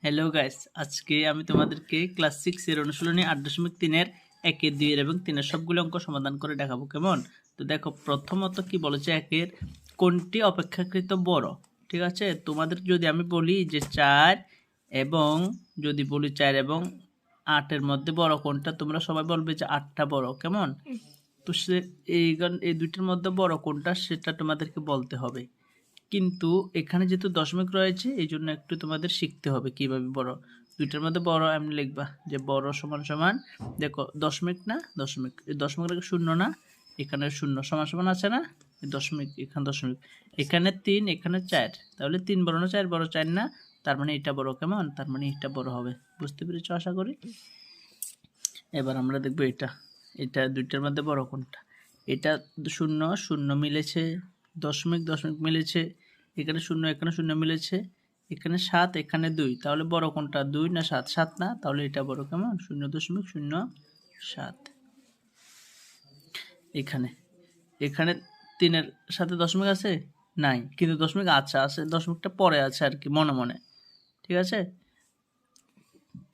Hello guys আজকে আমি তোমাদেরকে ক্লাস সিক্সের অনুশীলনী আট দশমিক তিনের একের দুইয়ের এবং তিনের সবগুলো অঙ্ক সমাধান করে দেখাবো কেমন? তো দেখো প্রথমত কি বলেছে একের কোনটি অপেক্ষাকৃত বড়? ঠিক আছে? তোমাদের যদি আমি বলি যে চার এবং যদি বলি চার এবং আটের মধ্যে বড় কোনটা তোমরা সবাই বলবে যে আটটা বড় কেমন? তো সে এই গান- এই দুইটার মধ্যে বড় কোনটা সেটা তোমাদেরকে বলতে হবে। কিন্তু এখানে যেহেতু দশমিক রয়েছে, এই জন্য একটু তোমাদের শিখতে হবে কীভাবে বড়। দুইটার মধ্যে বড় এমনি লিখবা, যে বড় সমান সমান, দেখো দশমিক না, দশমিক দশমিক শূন্য না, এখানে শূন্য সমান সমান আছে না দশমিক, এখানে দশমিক। এখানে তিন, এখানে চার, তাহলে তিন বড় না, চার বড়, চার না, তার মানে এটা বড় কেমন? তার মানে এটা বড় হবে। বুঝতে পেরেছ আশা করি? এবার আমরা দেখব এটা এটা দুইটার মধ্যে বড় কোনটা? এটা শূন্য শূন্য মিলেছে, দশমিক দশমিক মিলেছে এখানে শূন্য এখানে শূন্য মিলেছে। এখানে সাত, এখানে দুই। তাহলে বড় কোনটা? দুই না সাত? সাত না? তাহলে এটা বড় কেমন? শূন্য দশমিক শূন্য সাত। এখানে। এখানে তিনের সাথে দশমিক আছে? নাই। কিন্তু দশমিক আছে আছে। দশমিকটা পরে আছে আর কি, মনে মনে। ঠিক আছে?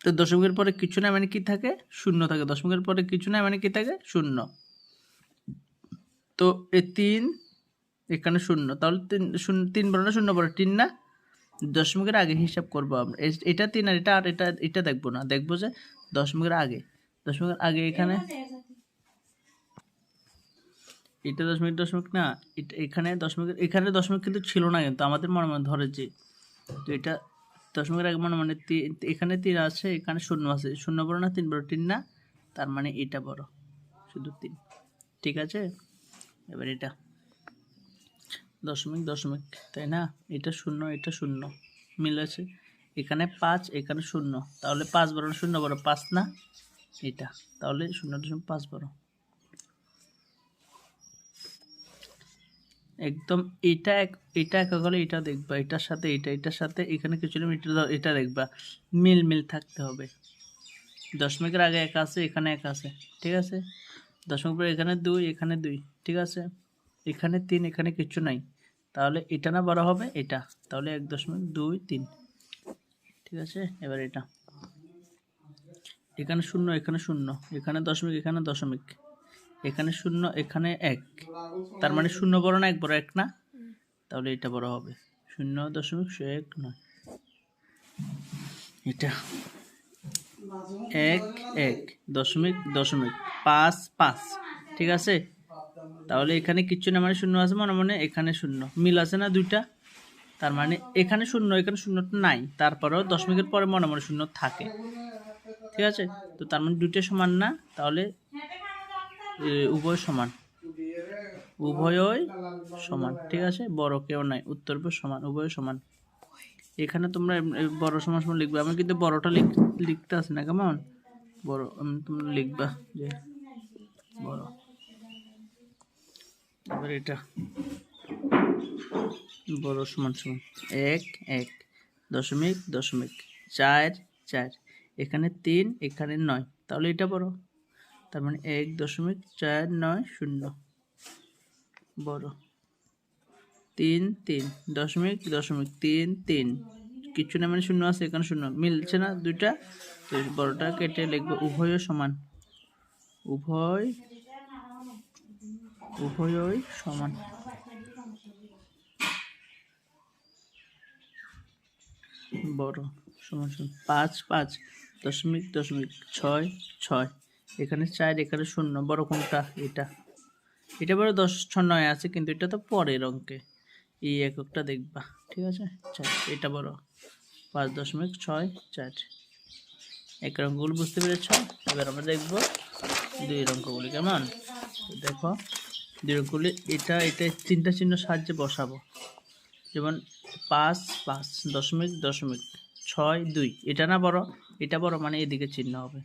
তো দশমিকের পরে কিছু না মানে কি থাকে? শূন্য থাকে। দশমিকের পরে কিছু না মানে কি থাকে? শূন্য। তো এই তিন এখানে শূন্য। তাহলে তিন, শূন্য, তিন বড় না, শূন্য বড়? তিন না? দশমিকের আগে হিসাব করব আমরা। এটা তিন আর এটা আর এটা এটা দেখব না। দেখব যে দশমিকের আগে। দশমিকের আগে এখানে? এটা দশমিক দশমিক না। এটা এখানে দশমিক এখানে দশমিক কিন্তু ছিল না কিন্তু। আমাদের মনে মনে ধরেছি তো এটা দশমিকের আগে মনে মানে এখানে তিন আছে, এখানে শূন্য আছে। শূন্য বড় না, তিন বড়? তিন না? তার মানে এটা বড়। শুধু তিন। ঠিক আছে? এবার এটা। দশমিক দশমিক, তাই না? এটা শূন্য এটা শূন্য। মিল আছে? এখানে পাঁচ, এখানে শূন্য। তাহলে পাঁচ না শূন্য বারো পাঁচ না? এটা। তাহলে শূন্য দশমিক পাঁচ বড়। একদম এটা এক, এটা একা গেলে এটা দেখবা। এটার সাথে এটা, এটার সাথে এখানে কিছু এটা এটা দেখবা। মিল মিল থাকতে হবে। দশমিকের আগে এক আছে, এখানে এক আছে। ঠিক আছে? দশমিক পরে এখানে দুই এখানে দুই। ঠিক আছে? এখানে তিন, এখানে কিছু নাই। তাহলে এটা না বড় হবে এটা। তাহলে এক দশমিক দুই তিন। ঠিক আছে? এবার এটা। এখানে শূন্য এখানে শূন্য। এখানে দশমিক এখানে দশমিক। এখানে শূন্য, এখানে এক। তার মানে শূন্য বড় না, এক বড় এক না? তাহলে এটা বড় হবে। শূন্য দশমিক এক নয়। এটা। এক এক। দশমিক দশমিক। পাঁচ পাঁচ। ঠিক আছে? তাহলে এখানে কিচ্ছু না মানে শূন্য আছে, মনে মনে এখানে শূন্য। মিল আছে না দুইটা? তার মানে এখানে শূন্য, এখানে শূন্যটা নাই। তারপরেও দশমিকের পরে মনে মনে শূন্য থাকে। ঠিক আছে? তো তার মানে দুইটা সমান না, তাহলে উভয় সমান। উভয়ই সমান, ঠিক আছে? বড় কেউ নাই, উত্তর সমান, উভয় সমান। এখানে তোমরা বড় সমান সমান লিখবে। আমি কিন্তু বড়টা লিখ, লিখতে আছে না কেমন? বড় তোমরা লিখবা যে বড়। এবার এটা বড় সমান সমান। এক এক, দশমিক দশমিক, চার চার। এখানে তিন, এখানে নয়। তাহলে এটা বড়। তার মানে এক দশমিক চার নয় শূন্য। বড়। তিন তিন, দশমিক দশমিক, তিন তিন। কিছু না মানে শূন্য আছে, এখানে শূন্য। মিলছে না দুইটা, তো বড়টা কেটে লিখব উভয় সমান। উভয় উভয়ই সমান। বড়, সমান সমান। পাঁচ পাঁচ, দশমিক দশমিক, ছয় ছয়। এখানে চার, এখানে শূন্য। বড় কোনটা? এটা। এটা বড় দশ নয় আছে, কিন্তু এটা তো পরের অঙ্কে। এই এককটা দেখবা, ঠিক আছে? চার, এটা বড়। পাঁচ, দশমিক, ছয়, চার। এক অঙ্কগুলো বুঝতে পেরেছ? এবার আমরা দেখব দুই অঙ্কগুলি কেমন? দেখো অঙ্কগুলি এটা এটা তিনটা চিহ্ন সাহায্যে বসাবো। যেমন পাঁচ পাঁচ, দশমিক দশমিক, ছয়, দুই। এটা না বড়, এটা বড় মানে এদিকে চিহ্ন হবে।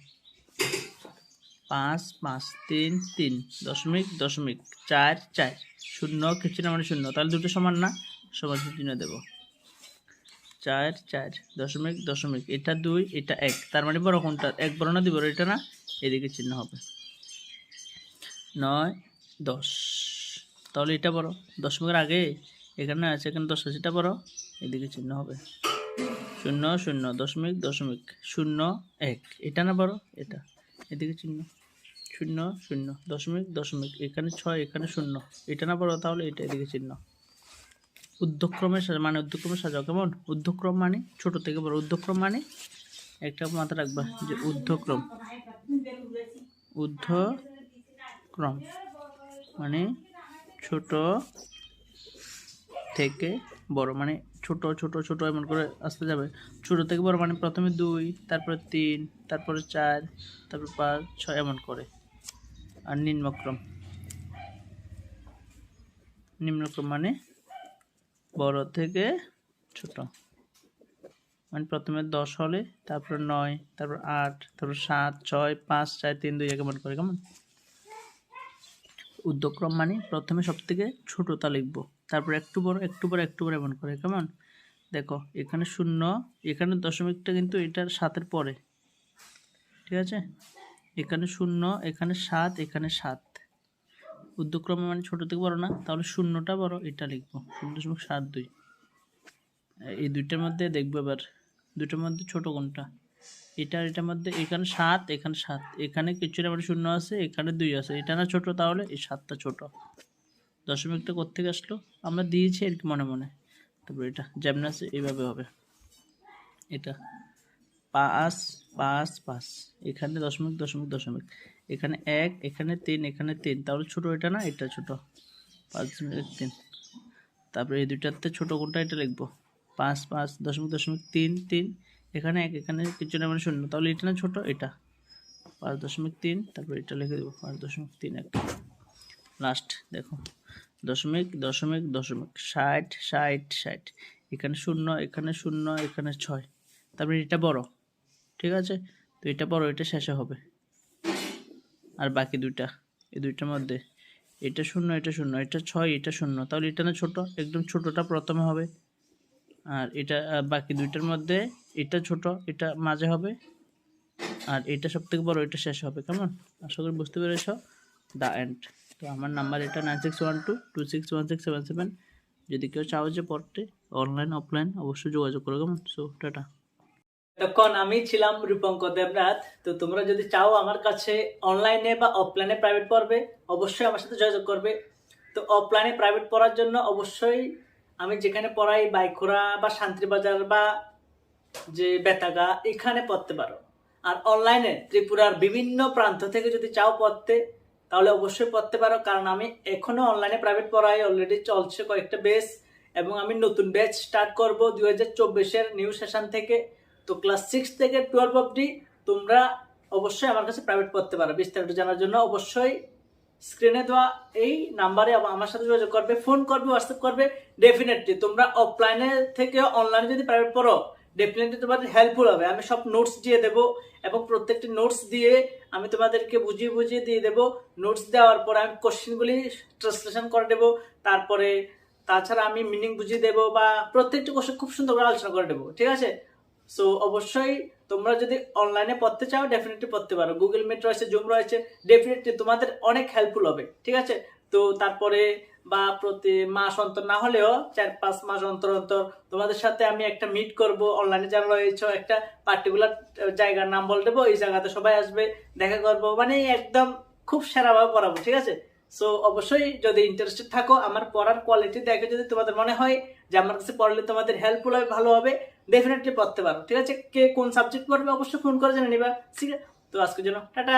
পাঁচ পাঁচ, তিন তিন, দশমিক দশমিক, চার চার। শূন্য কিছু না মানে শূন্য। তাহলে দুটো সমান না? সমান চিহ্ন দেব। চার চার, দশমিক দশমিক। এটা দুই, এটা এক। তার মানে বড় কোনটা? এক বড় না, দুই বড়। এটা না, এদিকে চিহ্ন হবে। নয় দশ। তাহলে এটা বড় দশমিকের আগে এখানে আছে, এখানে দশ আছে, এটা বড় এদিকে চিহ্ন হবে। শূন্য শূন্য, দশমিক দশমিক, শূন্য, এক। এটা না বড় এটা। এদিকে চিহ্ন। শূন্য শূন্য, দশমিক দশমিক, এখানে ছয়, এখানে শূন্য। এটা না বড় তাহলে এটা এদিকে চিহ্ন। উদ্ধক্রমে সাজা মানে উদ্ধক্রমে সাজাও কেমন? উদ্ধক্রম মানে ছোট থেকে বড়। উদ্ধক্রম মানে একটা মাথা রাখবা যে ঊর্ধ্বক্রম ঊর্ধ্বক্রম মানে ছোট থেকে বড় মানে ছোট ছোট ছোট এমন করে আসতে যাবে। ছোট থেকে বড় মানে প্রথমে দুই, তারপরে তিন, তারপরে চার, তারপর পাঁচ, ছয় এমন করে। আর নিম্নক্রম। নিম্নক্রম মানে বড় থেকে ছোট। মানে প্রথমে দশ হলে, তারপর নয়, তারপর আট, তারপর সাত, ছয়, পাঁচ, চার, তিন, দুই, এক এমন করে, কেমন? উদ্যক্রম মানে প্রথমে সব থেকে ছোটোটা লিখব। তারপর একটু বড় একটু বড় একটু বড় এমন করে, কেমন? দেখো, এখানে শূন্য, এখানে দশমিকটা কিন্তু এটার সাতের পরে। ঠিক আছে? এখানে শূন্য, এখানে সাত এখানে সাত। উদ্যক্রমে মানে ছোট থেকে বড় না, তাহলে শূন্যটা বড়, এটা লিখব। শূন্য দশমিক সাত দুই। এই দুইটার মধ্যে দেখব এবার। দুইটার মধ্যে ছোট কোনটা? এটা এটার মধ্যে এখানে সাত এখানে সাত, এখানে কিছু না মানে শূন্য আছে, এখানে দুই আছে। এটা না ছোট তাহলে এই সাতটা ছোট। দশমিকটা কোথেকে আসলো? আমরা দিয়েছি আর কি মনে মনে। তারপর এটা যেমন আছে এইভাবে হবে। এটা, পাঁচ পাঁচ পাঁচ। এখানে দশমিক দশমিক দশমিক। এখানে এক, এখানে তিন এখানে তিন। তাহলে ছোট এটা না, এটা ছোট। পাঁচ দশমিক তিন। তারপরে এই দুইটাতে ছোট কোনটা এটা লিখব? পাঁচ পাঁচ, দশমিক দশমিক তিন তিন। এখানে এক, এখানে কিছু না মানে শূন্য। তাহলে এটা না ছোটো, এটা। পাঁচ দশমিক তিন, তারপর এটা লিখে দেবো, পাঁচ দশমিক তিন এক। লাস্ট দেখো। দশমিক দশমিক দশমিক। ষাট ষাট ষাট। এখানে শূন্য এখানে শূন্য, এখানে ছয়। তারপরে এটা বড়। ঠিক আছে? তো এটা বড়, এটা শেষে হবে। আর বাকি দুইটা, এই দুইটার মধ্যে। এটা শূন্য এটা শূন্য, এটা ছয়, এটা শূন্য। তাহলে এটা না ছোট, একদম ছোটটা প্রথমে হবে। আর এটা বাকি দুইটার মধ্যে এটা ছোট, এটা মাঝে হবে, আর এটা সব থেকে বড়, এটা শেষ হবে, কেমন? আশা করি বুঝতে পেরেছ দ্য এন্ড তো আমার নাম্বার এটা nine six one two two six one six seven seven যদি কেউ চাও যে পড়তে অনলাইন অফলাইন অবশ্যই যোগাযোগ করো, কেমন? So tata. তখন আমি ছিলাম রূপঙ্কর দেবনাথ। তো তোমরা যদি চাও আমার কাছে অনলাইনে বা অফলাইনে প্রাইভেট পড়বে, অবশ্যই আমার সাথে যোগাযোগ করবে। তো অফলাইনে প্রাইভেট পড়ার জন্য অবশ্যই আমি যেখানে পড়াই বাইখোরা বা শান্তিবাজার বা যে বেতাগা এখানে পড়তে পারো। আর অনলাইনে ত্রিপুরার বিভিন্ন প্রান্ত থেকে যদি চাও পড়তে, তাহলে অবশ্যই পড়তে পারো। কারণ আমি এখনও অনলাইনে প্রাইভেট পড়াই অলরেডি চলছে কয়েকটা বেস এবং আমি নতুন ব্যাচ স্টার্ট করব দুই হাজার চব্বিশের নিউ সেশন থেকে। তো ক্লাস সিক্স থেকে টুয়েলভ অবধি তোমরা অবশ্যই আমার কাছে প্রাইভেট পড়তে পারো। বিস্তারিত জানার জন্য অবশ্যই স্ক্রিনে দেওয়া এই নাম্বারে আমার সাথে যোগাযোগ করবে ফোন করবে হোয়াটসঅ্যাপ করবে। ডেফিনেটলি তোমরা অফলাইনে থেকে অনলাইনে যদি প্রাইভেট পড়ো ডেফিনেটলি তোমাদের হেল্পফুল হবে। আমি সব নোটস দিয়ে দেবো এবং প্রত্যেকটি নোটস দিয়ে আমি তোমাদেরকে বুঝিয়ে বুঝিয়ে দিয়ে দেবো। নোটস দেওয়ার পরে আমি কোশ্চেনগুলি ট্রান্সলেশন করে দেবো। তারপরে তাছাড়া আমি মিনিং বুঝিয়ে দেবো বা প্রত্যেকটি কোশ্চেন খুব সুন্দর করে আলোচনা করে দেবো। ঠিক আছে? সো অবশ্যই তোমরা যদি অনলাইনে পড়তে চাও ডেফিনেটলি পড়তে পারো। গুগল মিট রয়েছে জুম রয়েছে ডেফিনেটলি তোমাদের অনেক হেল্পফুল হবে। ঠিক আছে? তো তারপরে বা প্রতি মাস অন্তর না হলেও চার পাঁচ মাস অন্তর অন্তর তোমাদের সাথে আমি একটা মিট করব অনলাইনে যারা রয়েছে একটা পার্টিকুলার জায়গার নাম বলে দেবো, এই জায়গাতে সবাই আসবে, দেখা করব মানে একদম খুব সেরাভাবে পড়াবো, ঠিক আছে? সো অবশ্যই যদি ইন্টারেস্টেড থাকো, আমার পড়ার কোয়ালিটি দেখে যদি তোমাদের মনে হয় যে আমার কাছে পড়লে তোমাদের হেল্পফুল হবে, ভালো হবে ডেফিনেটলি পড়তে পারো, ঠিক আছে? কে কোন সাবজেক্ট পড়বে অবশ্যই ফোন করে জেনে নিবা, ঠিক আছে? তো আজকের জন্য টাটা!